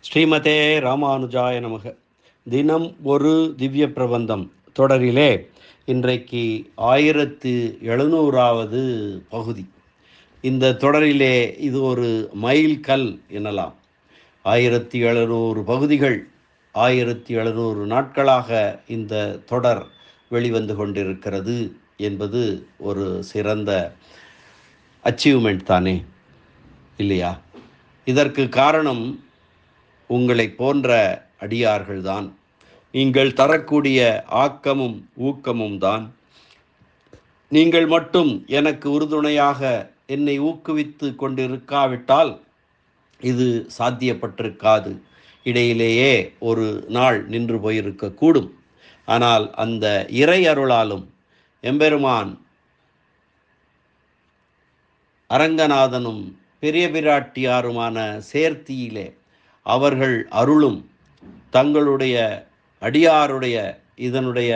ஸ்ரீமதே ராமானுஜாய நமக. தினம் ஒரு திவ்ய பிரபந்தம். தொடரிலே இன்றைக்கு ஆயிரத்து எழுநூறாவது பகுதி. இந்த தொடரிலே இது ஒரு மைல் கல் எனலாம். ஆயிரத்தி எழுநூறு பகுதிகள் ஆயிரத்தி எழுநூறு நாட்களாக இந்த தொடர் வெளிவந்து கொண்டிருக்கிறது என்பது ஒரு சிறந்த அச்சீவ்மெண்ட் தானே இல்லையா? இதற்கு காரணம் உங்களை போன்ற அடியார்கள்தான். நீங்கள் தரக்கூடிய ஆக்கமும் ஊக்கமும் தான். நீங்கள் மட்டும் எனக்கு உறுதுணையாக என்னை ஊக்குவித்து கொண்டிருக்காவிட்டால் இது சாத்தியப்பட்டிருக்காது. இடையிலேயே ஒரு நாள் நின்று போயிருக்கக்கூடும். ஆனால் அந்த இறை அருளாலும் எம்பெருமான் அரங்கநாதனும் பெரிய பிராட்டியாருமான சேர்த்தியிலே அவர்கள் அருளும் தங்களுடைய அடியாருடைய இதனுடைய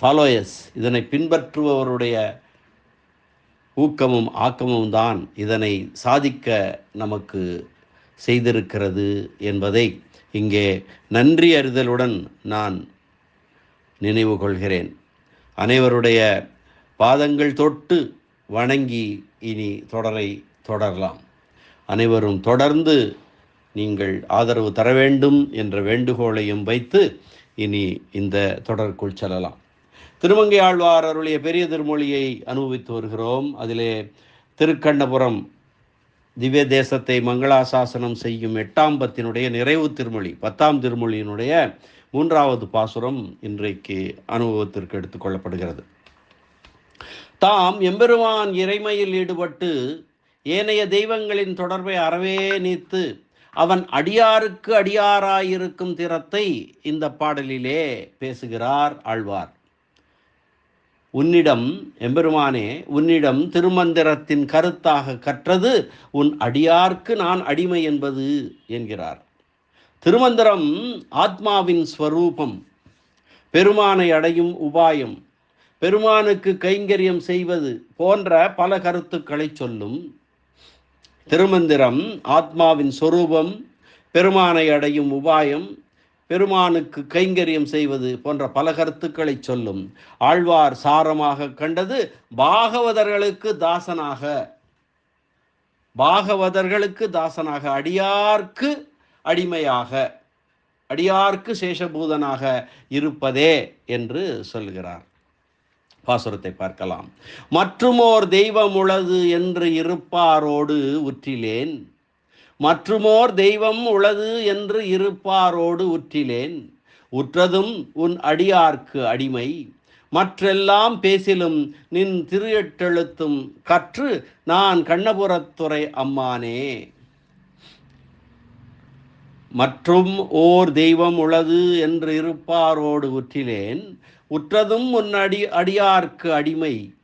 ஃபாலோயர்ஸ் இதனை பின்பற்றுபவருடைய ஊக்கமும் ஆக்கமும் தான் இதனை சாதிக்க நமக்கு செய்திருக்கிறது என்பதை இங்கே நன்றி அறிதலுடன் நான் நினைவு கொள்கிறேன். அனைவருடைய பாதங்கள் தொட்டு வணங்கி இனி தொடரை தொடரலாம். அனைவரும் தொடர்ந்து நீங்கள் ஆதரவு தர வேண்டும் என்ற வேண்டுகோளையும் வைத்து இனி இந்த தொடருக்குள் செல்லலாம். திருமங்கை ஆழ்வார் அருளிய பெரிய திருமொழியை அனுபவித்து வருகிறோம். அதிலே திருக்கண்ணபுரம் திவ்ய தேசத்தை மங்களாசாசனம் செய்யும் எட்டாம் பத்தினுடைய நிறைவு திருமொழி பத்தாம் திருமொழியினுடைய மூன்றாவது பாசுரம் இன்றைக்கு அனுபவத்திற்கு எடுத்துக்கொள்ளப்படுகிறது தாம் எம்பெருமான் இறைமையில் ஈடுபட்டு ஏனைய தெய்வங்களின் தொடர்பை அறவே நீத்து அவன் அடியாருக்கு அடியாராயிருக்கும் திறத்தை இந்த பாடலிலே பேசுகிறார் ஆழ்வார். உன்னிடம் எம்பெருமானே உன்னிடம் திருமந்திரத்தின் கருத்தாக கற்றது உன் அடியார்க்கு நான் அடிமை என்பது என்கிறார். திருமந்திரம் ஆத்மாவின் ஸ்வரூபம் பெருமானை அடையும் உபாயம் பெருமானுக்கு கைங்கரியம் செய்வது போன்ற பல கருத்துக்களை சொல்லும் திருமந்திரம் ஆத்மாவின் சொரூபம் பெருமானை அடையும் உபாயம் பெருமானுக்கு கைங்கரியம் செய்வது போன்ற பல கருத்துக்களை சொல்லும். ஆழ்வார் சாரமாக கண்டது பாகவதர்களுக்கு தாசனாக பாகவதர்களுக்கு தாசனாக அடியார்க்கு அடிமையாக அடியார்க்கு சேஷபூதனாக இருப்பதே என்று சொல்கிறார். பாசுரத்தை பார்க்கலாம். மற்றுமோர் தெய்வம் உளது என்று இருப்பாரோடு உற்றிலேன். மற்றுமோர் தெய்வம் உளது என்று இருப்பாரோடு உற்றிலேன். உற்றதும் உன் அடியார்க்கு அடிமை. மற்றெல்லாம் பேசிலும் நின் திரு எட்டெழுத்தும் கற்று நான் கண்ணபுரத்துறை அம்மானே. மற்றும் ஓர் தெய்வம் உளது என்று இருப்பாரோடு உற்றிலேன். உற்றதும் உன் அடி அடியார்க்கு அடிமை.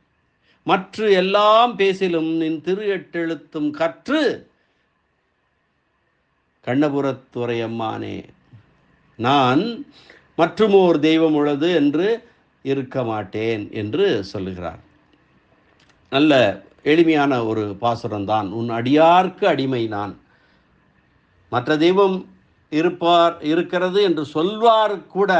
மற்ற எல்லாம் பேசிலும் நின் திரு எட்டெழுத்தும் கற்று கண்ணபுரத்துறையம்மானே நான் மற்றும் ஓர் தெய்வம் உள்ளது என்று இருக்க மாட்டேன் என்று சொல்லுகிறார். நல்ல எளிமையான ஒரு பாசுரம்தான். உன் அடியார்க்கு அடிமை நான். மற்ற தெய்வம் இருப்பார் இருக்கிறது என்று சொல்வார் கூட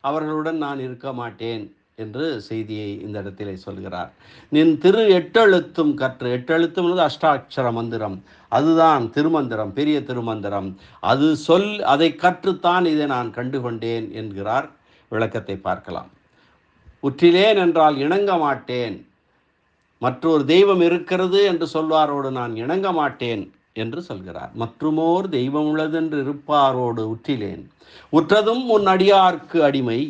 அவர்களுடன் நான் இருக்க மாட்டேன் என்று செய்தியை இந்த இடத்திலே சொல்கிறார். நின் திரு எட்டெழுத்தும் கற்று எட்டெழுத்தும் அஷ்டாட்சர மந்திரம். அதுதான் திருமந்திரம் பெரிய திருமந்திரம். அது சொல் அதை கற்றுத்தான் இதை நான் கண்டுகொண்டேன் என்கிறார். விளக்கத்தை பார்க்கலாம். உற்றிலேன் என்றால் இணங்க மாட்டேன். மற்றொரு தெய்வம் இருக்கிறது என்று சொல்வாரோடு நான் இணங்க மாட்டேன். என்று சொல்கிறார். மற்றுமோர் தெய்வம் உள்ளதென்று இருப்பாரோடு உற்றிலேன். உற்றதும் உன் அடியார்க்கு அடிமை.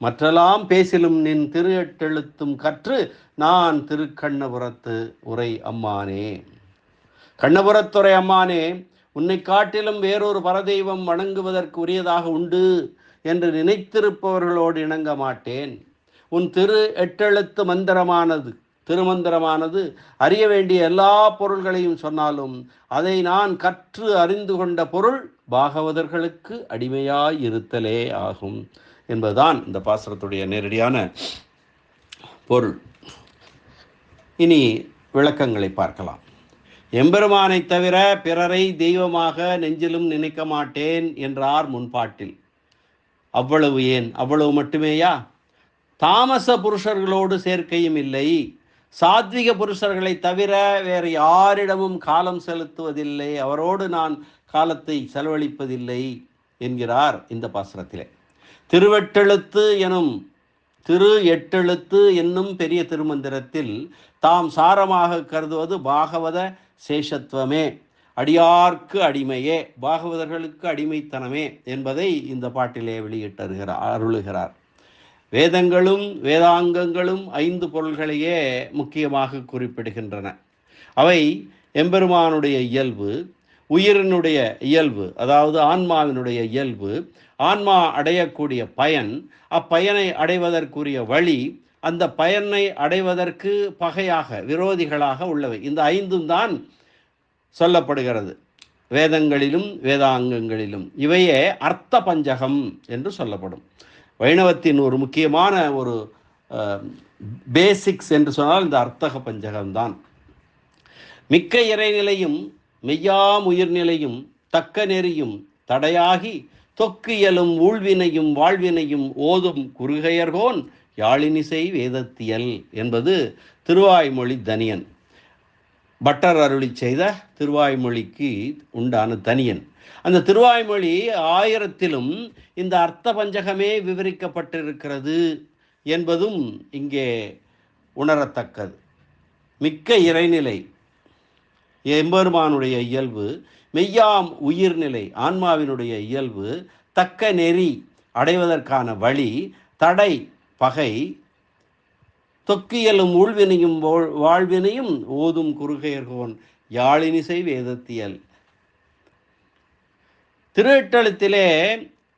மற்றெல்லாம் பேசிலும் நின் திரு எட்டெழுத்தும் கற்று நான் திருக்கண்ணபுரத்து உரை அம்மானே. கண்ணபுரத்துறை அம்மானே உன்னை காட்டிலும் வேறொரு பரதெய்வம் வணங்குவதற்கு உரியதாக உண்டு என்று நினைத்திருப்பவர்களோடு இணங்க மாட்டேன். உன் திரு எட்டெழுத்து மந்திரமானது திருமந்திரமானது. அறிய வேண்டிய எல்லா பொருள்களையும் சொன்னாலும் அதை நான் கற்று அறிந்து கொண்ட பொருள் பாகவதர்களுக்கு அடிமையாயிருத்தலே ஆகும் என்பதுதான் இந்த பாசுரத்துடைய நேரடியான பொருள். இனி விளக்கங்களை பார்க்கலாம். எம்பெருமானை தவிர பிறரை தெய்வமாக நெஞ்சிலும் நினைக்க மாட்டேன் என்றார் முன்பாட்டில். அவ்வளவு ஏன்? அவ்வளவு மட்டுமேயா? தாமச புருஷர்களோடு சேர்க்கையும் இல்லை. சாத்விக புருஷர்களை தவிர வேறு யாரிடமும் காலம் செலுத்துவதில்லை. அவரோடு நான் காலத்தை செலவழிப்பதில்லை என்கிறார் இந்த பாசுரத்திலே. திருவெட்டெழுத்து எனும் திரு எட்டெழுத்து என்னும் பெரிய திருமந்திரத்தில் தாம் சாரமாக கருதுவது பாகவத சேஷத்துவமே. அடியார்க்கு அடிமையே பாகவதர்களுக்கு அடிமைத்தனமே என்பதை இந்த பாட்டிலே வெளியிட்டருகிறார் அருளுகிறார். வேதங்களும் வேதாங்கங்களும் ஐந்து பொருள்களையே முக்கியமாக குறிப்பிடுகின்றன. அவை எம்பெருமானுடைய இயல்பு உயிரினுடைய இயல்பு அதாவது ஆன்மாவினுடைய இயல்பு ஆன்மா அடையக்கூடிய பயன் அப்பயனை அடைவதற்குரிய வழி அந்த பயனை அடைவதற்கு பகையாக விரோதிகளாக உள்ளவை. இந்த ஐந்தும் தான் சொல்லப்படுகிறது. வேதங்களிலும் வேதாங்கங்களிலும். இவையே அர்த்த பஞ்சகம் என்று சொல்லப்படும். வைணவத்தின் ஒரு முக்கியமான ஒரு பேசிக்ஸ் என்று சொன்னால் இந்த அர்த்தக பஞ்சகம்தான். மிக்க இறைநிலையும் மெய்யாம் உயிர்நிலையும் தக்க நெறியும் தடையாகி தொக்கியலும் ஊழ்வினையும் வாழ்வினையும் ஓதும் குறுகையர்கோன் யாழினிசை வேதத்தியல் என்பது திருவாய்மொழி தனியன். பட்டர் அருளி செய்த திருவாய்மொழிக்கு உண்டான தனியன். அந்த திருவாய்மொழி ஆயிரத்திலும் இந்த அர்த்த பஞ்சகமே விவரிக்கப்பட்டிருக்கிறது என்பதும் இங்கே உணரத்தக்கது. மிக்க இறைநிலை எம்பெருமானுடைய இயல்பு மெய்யாம் உயிர்நிலை ஆன்மாவினுடைய இயல்பு தக்க நெறி அடைவதற்கான வழி தடை பகை தொக்கியலும் ஊழ்வினையும் வாழ்வினையும் ஓதும் குறுகையர்கோன் யாழினிசை வேதத்தியல். திருவெட்டெழுத்திலே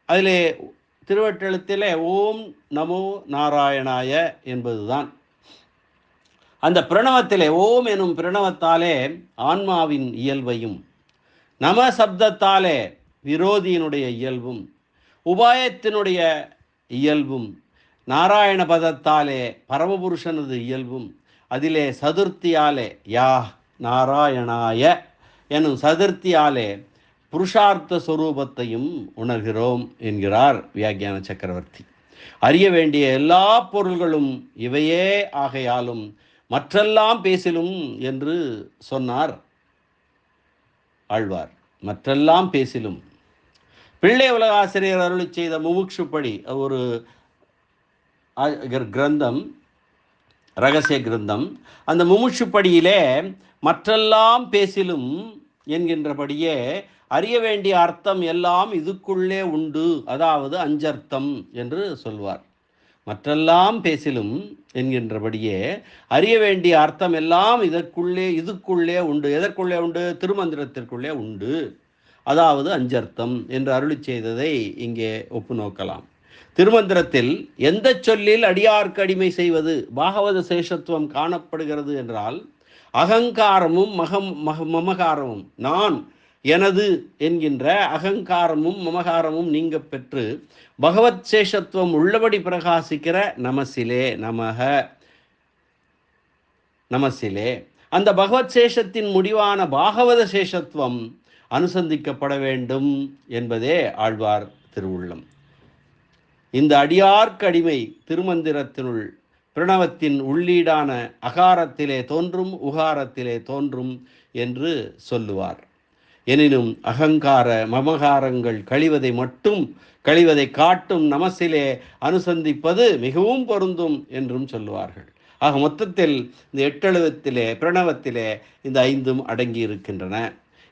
அதிலே திருவெட்டெழுத்திலே ஓம் நமோ நாராயணாய என்பதுதான். அந்த பிரணவத்திலே ஓம் எனும் பிரணவத்தாலே ஆன்மாவின் இயல்பையும் நம சப்தத்தாலே விரோதியினுடைய இயல்பும் உபாயத்தினுடைய இயல்பும் நாராயண பதத்தாலே பரமபுருஷனது இயல்பும் அதிலே சதுர்த்தியாலே யா நாராயணாய எனும் சதுர்த்தியாலே புருஷார்த்த சொரூபத்தையும் உணர்கிறோம் என்கிறார் வியாக்கியான சக்கரவர்த்தி. அறிய வேண்டிய எல்லா பொருள்களும் இவையே ஆகையாலும் மற்றெல்லாம் பேசிலும் என்று சொன்னார். ஆழ்வார் மற்றெல்லாம் பேசிலும். பிள்ளை உலகாசிரியர் அருளி செய்த முமுட்சுப்படி ஒரு கிரந்தம் ரகசிய கிரந்தம் அந்த முமுட்சுப்படியிலே மற்றெல்லாம் பேசிலும் என்கின்றபடியே அறிய வேண்டிய அர்த்தம் எல்லாம் இதுக்குள்ளே உண்டு. அதாவது அஞ்சர்த்தம் என்று சொல்வார். மற்றெல்லாம் பேசிலும் என்கின்றபடியே அறிய வேண்டிய அர்த்தம் எல்லாம் இதற்குள்ளே இதுக்குள்ளே உண்டு. எதற்குள்ளே உண்டு? திருமந்திரத்திற்குள்ளே உண்டு. அதாவது அஞ்சர்த்தம் என்று அருளி செய்ததை இங்கே ஒப்பு நோக்கலாம். திருமந்திரத்தில் எந்த சொல்லில் அடியார்க்கு அடிமை செய்வது? பாகவத சேஷத்துவம் காணப்படுகிறது என்றால் அகங்காரமும் மகம் மக மமகாரமும். நான் எனது என்கின்ற அகங்காரமும் மமகாரமும் நீங்க பெற்று பகவத் சேஷத்துவம் உள்ளபடி பிரகாசிக்கிற நமசிலே நமக. நமசிலே. அந்த பகவத் சேஷத்தின் முடிவான பாகவத சேஷத்துவம் அனுசந்திக்கப்பட வேண்டும் என்பதே ஆழ்வார் திருவுள்ளம். இந்த அடியார்க்கடிமை திருமந்திரத்தினுள் பிரணவத்தின் உள்ளீடான அகாரத்திலே தோன்றும் உகாரத்திலே தோன்றும் என்று சொல்லுவார். எனினும் அகங்கார மமகாரங்கள் கழிவதை மட்டும் கழிவதை காட்டும் நமசிலே அனுசந்திப்பது மிகவும் பொருந்தும் என்றும் சொல்லுவார்கள். ஆக மொத்தத்தில் இந்த எட்டெழுவத்திலே பிரணவத்திலே இந்த ஐந்தும் அடங்கி இருக்கின்றன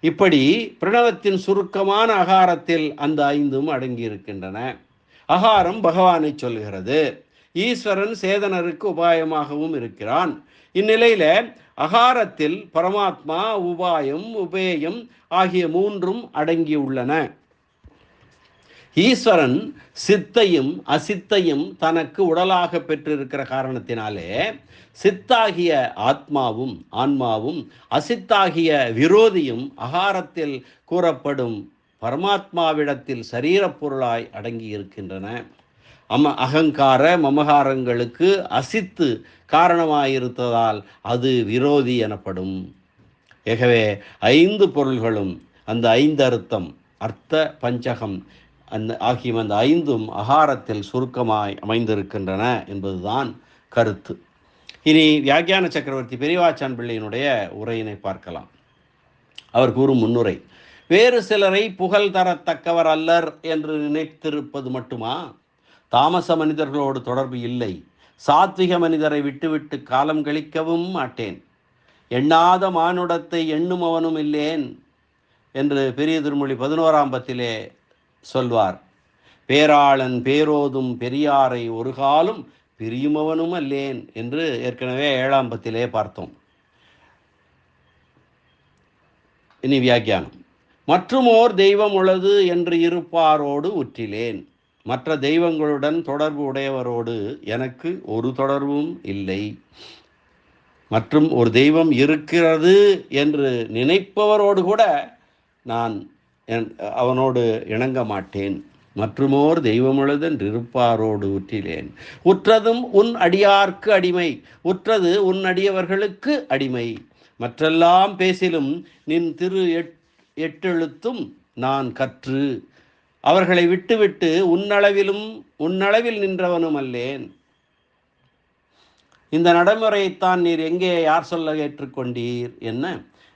இப்படி பிரணவத்தின் சுருக்கமான அகாரத்தில் அந்த ஐந்தும் அடங்கி இருக்கின்றன அகாரம் பகவானை சொல்கிறது. ஈஸ்வரன் சேதனருக்கு உபாயமாகவும் இருக்கிறான். இந்நிலையில அகாரத்தில் பரமாத்மா உபாயம் உபேயம் ஆகிய மூன்றும் அடங்கியுள்ளன. ஈஸ்வரன் சித்தையும் அசித்தையும் தனக்கு உடலாக பெற்றிருக்கிற காரணத்தினாலே சித்தாகிய ஆத்மாவும் ஆன்மாவும் அசித்தாகிய விரோதியும் அகாரத்தில் கூறப்படும் பரமாத்மாவிடத்தில் சரீரப் பொருளாய் அடங்கி இருக்கின்றன அம அகங்கார மமகாரங்களுக்கு அசித்து காரணமாயிருத்ததால் அது விரோதி எனப்படும். ஆகவே ஐந்து பொருள்களும் அந்த ஐந்து அர்த்தம் அர்த்த பஞ்சகம் அந்த ஆகிய அந்த ஐந்தும் அகாரத்தில் சுருக்கமாய் அமைந்திருக்கின்றன என்பதுதான் கருத்து. இனி வியாக்கியான சக்கரவர்த்தி பெரியவாச்சான் பிள்ளையினுடைய உரையினை பார்க்கலாம். அவர் கூறும் முன்னுரை வேறு சிலரை புகழ் தரத்தக்கவர் அல்லர் என்று நினைத்திருப்பது மட்டுமா? தாமச மனிதர்களோடு தொடர்பு இல்லை. சாத்விக மனிதரை விட்டுவிட்டு காலம் கழிக்கவும் மாட்டேன். எண்ணாத மானுடத்தை எண்ணுமவனும் இல்லேன் என்று பெரிய திருமொழி பதினோராம் பத்திலே சொல்வார். பேராளன் பேரோதும் பெரியாரை ஒரு காலம் பிரியுமவனும் அல்லேன் என்று ஏற்கனவே ஏழாம் பத்திலே பார்த்தோம். இனி வியாக்கியானம். மற்றுமோர் தெய்வம் உள்ளது என்று இருப்பாரோடு உற்றிலேன். மற்ற தெய்வங்களுடன் தொடர்பு உடையவரோடு எனக்கு ஒரு தொடர்பும் இல்லை. மற்றும் ஒரு தெய்வம் இருக்கிறது என்று நினைப்பவரோடு கூட நான் என்- அவனோடு இணங்க மாட்டேன். மற்றுமோர் தெய்வமுழுதன் இருப்பாரோடு உற்றிலேன். உற்றதும் உன் அடியார்க்கு அடிமை உற்றது உன் அடியவர்களுக்கு அடிமை. மற்றெல்லாம் பேசிலும் நின் திரு எட் எட்டெழுத்தும் நான் கற்று அவர்களை விட்டுவிட்டு உன்னளவிலும் உன்னளவில் நின்றவனும் அல்லேன் இந்த நடைமுறையைத்தான் நீர் எங்கே யார் சொல்ல ஏற்றுக்கொண்டீர்? என்ன?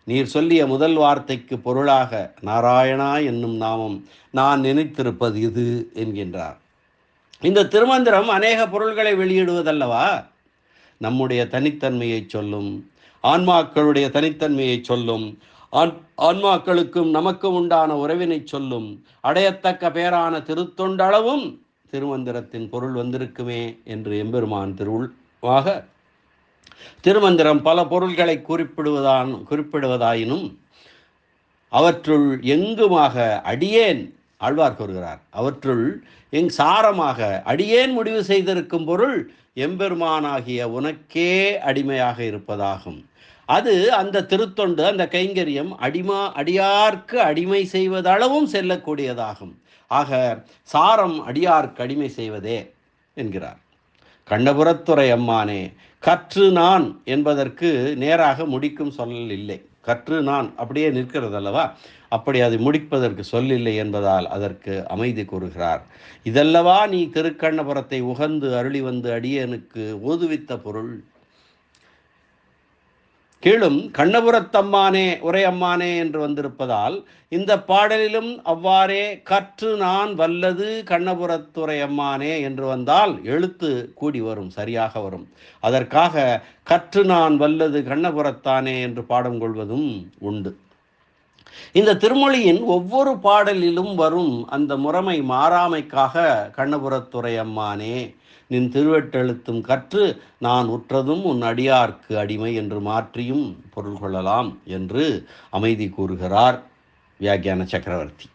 நீர் சொல்லிய முதல் வார்த்தைக்கு பொருளாக நாராயணா என்னும் நாமம் நான் நினைத்திருப்பது இது என்கின்றார். இந்த திருமந்திரம் அநேக பொருள்களை வெளியிடுவதல்லவா? நம்முடைய தனித்தன்மையை சொல்லும் ஆன்மாக்களுடைய தனித்தன்மையை சொல்லும் ஆன்மாக்களுக்கும் நமக்கும் உண்டான உறவினை சொல்லும் அடையத்தக்க பேரான திருத்தொண்டளவும் திருமந்திரத்தின் பொருள் வந்திருக்குமே என்று எம்பெருமான் திருவாக திருமந்திரம் பல பொருள்களை குறிப்பிடுவதான் குறிப்பிடுவதாயினும் அவற்றுள் எங்குமாக அடியேன் ஆழ்வார் கூறுகிறார். அவற்றுள் எங் சாரமாக அடியேன் முடிவு செய்திருக்கும் பொருள் எம்பெருமானாகிய உனக்கே அடிமையாக இருப்பதாகும். அது அந்த திருத்தொண்டு அந்த கைங்கரியம் அடிமா அடியார்க்கு அடிமை செய்வதளவும் செல்லக்கூடியதாகும். ஆக சாரம் அடியார்க்கு அடிமை செய்வதே என்கிறார். கண்ணபுரத்துறை அம்மானே கற்று நான் என்பதற்கு நேராக முடிக்கும் சொல்லல் இல்லை. கற்று நான் அப்படியே நிற்கிறது அல்லவா? அப்படி அதை முடிப்பதற்கு சொல்லில்லை என்பதால் அதற்கு அமைதி கூறுகிறார். இதல்லவா நீ திருக்கண்ணபுரத்தை உகந்து அருளி வந்து அடியனுக்கு ஓதுவித்த பொருள் கீழும் கண்ணபுரத்தம்மானே உரையம்மானே என்று வந்திருப்பதால் இந்த பாடலிலும் அவ்வாறே கற்று நான் வல்லது கண்ணபுரத்துறையம்மானே என்று வந்தால் எழுத்து கூடி வரும் சரியாக வரும். அதற்காக கற்று நான் வல்லது கண்ணபுரத்தானே என்று பாடம் கொள்வதும் உண்டு. இந்த திருமொழியின் ஒவ்வொரு பாடலிலும் வரும் அந்த முறைமை மாறாமைக்காக கண்ணபுரத்துறையம்மானே நின் திருவெட்டெழுத்தும் கற்று நான் உற்றதும் உன் அடியார்க்கு அடிமை என்று மாற்றியும் பொருள் கொள்ளலாம் என்று அமைதி கூறுகிறார் வியாக்கியான சக்கரவர்த்தி.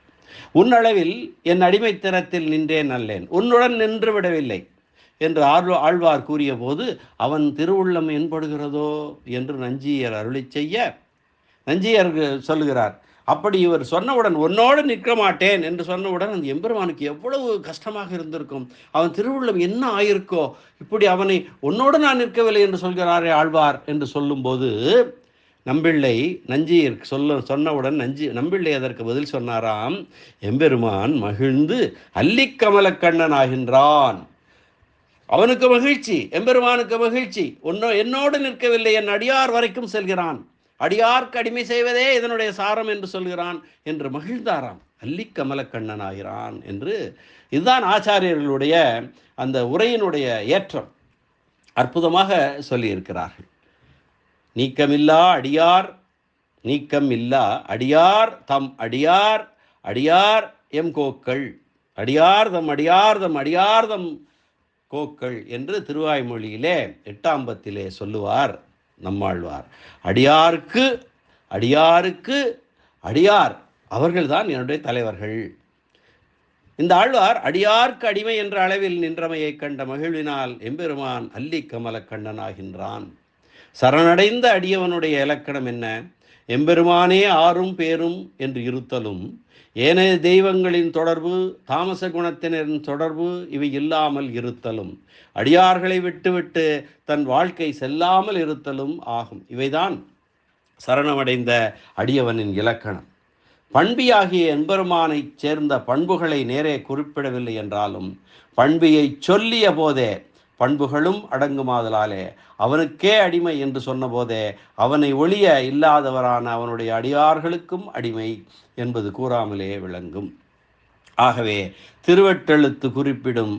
உன்னளவில் என் அடிமைத்தனத்தில் நின்றேன் அல்லேன். உன்னுடன் நின்று விடவில்லை என்று ஆழ் ஆழ்வார் கூறிய போது அவன் திருவுள்ளம் என்படுகிறதோ? என்று நஞ்சியர் அருளி செய்ய நஞ்சியர் சொல்லுகிறார் அப்படி இவர் சொன்னவுடன் உன்னோடு நிற்க மாட்டேன் என்று சொன்னவுடன் அந்த எம்பெருமானுக்கு எவ்வளவு கஷ்டமாக இருந்திருக்கும். அவன் திருவுள்ளம் என்ன ஆயிருக்கோ இப்படி அவனை உன்னோடு நான் நிற்கவில்லை என்று சொல்கிறாரே ஆழ்வார் என்று சொல்லும்போது நம்பிள்ளை நஞ்சி சொல்ல சொன்னவுடன் நஞ்சி நம்பிள்ளை அதற்கு பதில் சொன்னாராம் எம்பெருமான் மகிழ்ந்து அல்லிக்கமலக்கண்ணன் ஆகின்றான். அவனுக்கு மகிழ்ச்சி எம்பெருமானுக்கு மகிழ்ச்சி. உன்னோ என்னோடு நிற்கவில்லை என் அடியார் வரைக்கும் செல்கிறான். அடியார்க்கு அடிமை செய்வதே இதனுடைய சாரம் என்று சொல்கிறான் என்று மகிழ்ந்தாராம். அல்லிக்கமலக்கண்ணன் ஆகிறான் என்று. இதுதான் ஆச்சாரியர்களுடைய அந்த உரையினுடைய ஏற்றம். அற்புதமாக சொல்லியிருக்கிறார்கள். நீக்கமில்லா அடியார் நீக்கம் இல்லா அடியார் தம் அடியார் அடியார் எம் கோக்கள். அடியார் தம் அடியார் தம் அடியார் தம் கோக்கள் என்று திருவாய்மொழியிலே எட்டாம்பத்திலே சொல்லுவார். நம்மாழ்வார். அடியாருக்கு அடியாருக்கு அடியார் அவர்கள்தான் என்னுடைய தலைவர்கள். இந்த ஆழ்வார் அடியார்க்கு அடிமை என்ற அளவில் நின்றமையை கண்ட மகிழ்வினால் எம்பெருமான் அல்லி கமலக்கண்ணனாகின்றான் சரணடைந்த அடியவனுடைய இலக்கணம் என்ன? எம்பெருமானே ஆறும் பேரும் என்று இருத்தலும் ஏனைய தெய்வங்களின் தொடர்பு தாமச குணத்தினரின் தொடர்பு இவை இல்லாமல் இருத்தலும். அடியார்களை விட்டுவிட்டு தன் வாழ்க்கை செல்லாமல் இருத்தலும் ஆகும். இவைதான் சரணமடைந்த அடியவனின் இலக்கணம். பண்பியாகிய எம்பெருமானைச் சேர்ந்த பண்புகளை நேரே குறிப்பிடவில்லை என்றாலும் பண்பியை சொல்லிய போதே பண்புகளும் அடங்குமாதலாலே அவனுக்கே அடிமை என்று சொன்னபோதே அவனை ஒளிய இல்லாதவரான அவனுடைய அடியார்களுக்கும் அடிமை என்பது கூறாமலே விளங்கும். ஆகவே திருவெட்டெழுத்து குறிப்பிடும்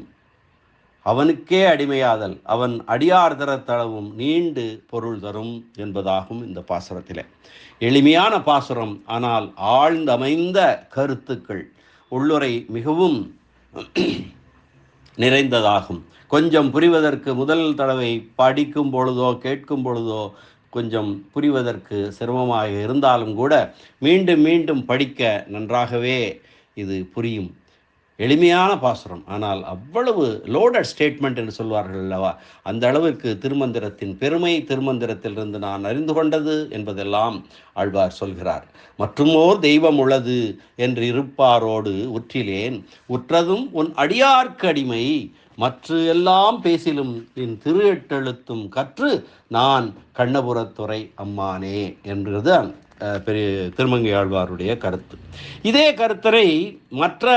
அவனுக்கே அடிமையாதல் அவன் அடியார் தரத்தளவும் நீண்டு பொருள் தரும் என்பதாகும் இந்த பாசுரத்தில். எளிமையான பாசுரம் ஆனால் ஆழ்ந்தமைந்த கருத்துக்கள் உள்ளுரை மிகவும் நிறைந்ததாகும். கொஞ்சம் புரிவதற்கு முதல் தடவை படிக்கும் பொழுதோ கேட்கும் பொழுதோ கொஞ்சம் புரிவதற்கு சிரமமாக இருந்தாலும் கூட மீண்டும் மீண்டும் படிக்க நன்றாகவே இது புரியும். எளிமையான பாசுரம். ஆனால் அவ்வளவு லோடட் ஸ்டேட்மெண்ட் என்று சொல்வார்கள் அல்லவா? அந்த அளவிற்கு திருமந்திரத்தின் பெருமை திருமந்திரத்திலிருந்து நான் அறிந்து கொண்டது என்பதெல்லாம் ஆழ்வார் சொல்கிறார். மற்றுமோர் தெய்வம் உள்ளது என்று இருப்பாரோடு உற்றிலேன். உற்றதும் உன் அடியார்க்கு அடிமை. மற்ற எல்லாம் பேசிலும் என் திரு எட்டெழுத்தும் கற்று நான் கண்ணபுரத்துறை அம்மானே என்றது பெரிய திருமங்கை ஆழ்வாருடைய கருத்து. இதே கருத்தரை மற்ற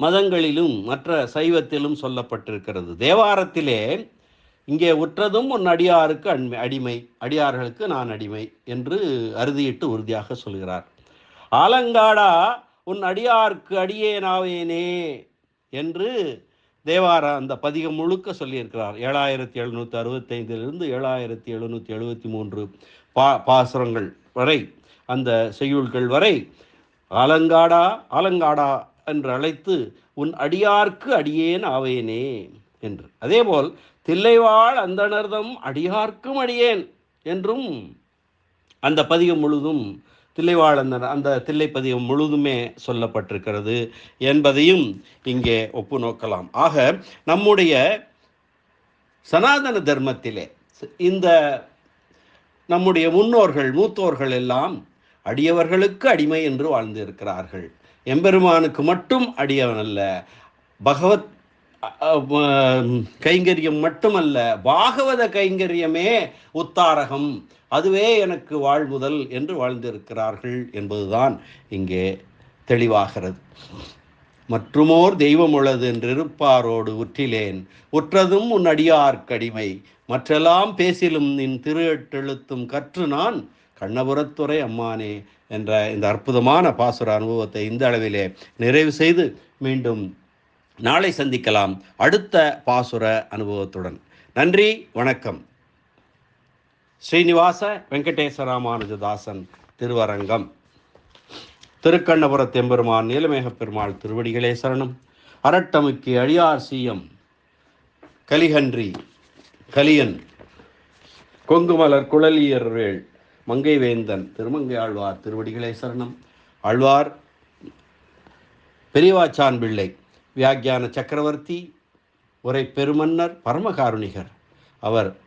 மதங்களிலும் மற்ற சைவத்திலும் சொல்லப்பட்டிருக்கிறது. தேவாரத்திலே இங்கே உற்றதும் உன் அடியாருக்கு அண்மை அடிமை அடியார்களுக்கு நான் அடிமை என்று அறுதியிட்டு உறுதியாக சொல்கிறார். ஆலங்காடா உன் அடியார்க்கு அடியேனாவேனே என்று தேவார அந்த பதிகம் முழுக்க சொல்லியிருக்கிறார். ஏழாயிரத்தி எழுநூற்றி அறுபத்தைந்திலிருந்து ஏழாயிரத்தி எழுநூற்றி எழுபத்தி மூன்று பா பாசுரங்கள் வரை அந்த செய்யுள்கள் வரை ஆலங்காடா ஆலங்காடா என்று அழைத்து உன் அடியார்க்கு அடியேன் ஆவேனே என்று. அதேபோல் தில்லைவாழ் அந்தணர்தம் அடியார்க்கும் அடியேன் என்றும் அந்த பதிகம் முழுதும் தில்லைவாழ் அந்த தில்லைப்பதிகம் முழுதுமே சொல்லப்பட்டிருக்கிறது என்பதையும் இங்கே ஒப்பு நோக்கலாம். ஆக நம்முடைய சனாதன தர்மத்திலே இந்த நம்முடைய முன்னோர்கள் மூத்தோர்கள் எல்லாம் அடியவர்களுக்கு அடிமை என்று வாழ்ந்து இருக்கிறார்கள் எம்பெருமானுக்கு மட்டும் அடியவன் அல்ல பகவத் கைங்கரியம் மட்டுமல்ல பாகவத கைங்கரியமே உத்தாரகம். அதுவே எனக்கு வாழ்முதல் என்று வாழ்ந்திருக்கிறார்கள் என்பதுதான் இங்கே தெளிவாகிறது. மற்றுமோர் தெய்வம் உள்ளது என்றிருப்பாரோடு உற்றிலேன். உற்றதும் உன் அடியார்க்கடிமை மற்றெல்லாம் பேசிலும் நின் திரு எட்டெழுத்தும் கற்று நான் கண்ணபுரத்துறை அம்மானே என்ற இந்த அற்புதமான பாசுர அனுபவத்தை இந்த அளவிலே நிறைவு செய்து மீண்டும் நாளை சந்திக்கலாம். அடுத்த பாசுர அனுபவத்துடன். நன்றி வணக்கம். ஸ்ரீனிவாச வெங்கடேசராமானுஜதாசன் திருவரங்கம். திருக்கண்ணபுர தெம்பெருமான் நீலமேகப் பெருமாள் திருவடிகளே சரணம். அரட்டமுக்கி அழியார் சீயம் கலிகன்றி கலியன் கொங்குமலர் குழலியர்வேள் மங்கை வேந்தன் திருமங்கை ஆழ்வார் திருவடிகளே சரணம். ஆழ்வார் பெரியவாச்சான் பிள்ளை வியாக்கியான சக்கரவர்த்தி உரை பெருமன்னர் பரமகாருணிகர். அவர்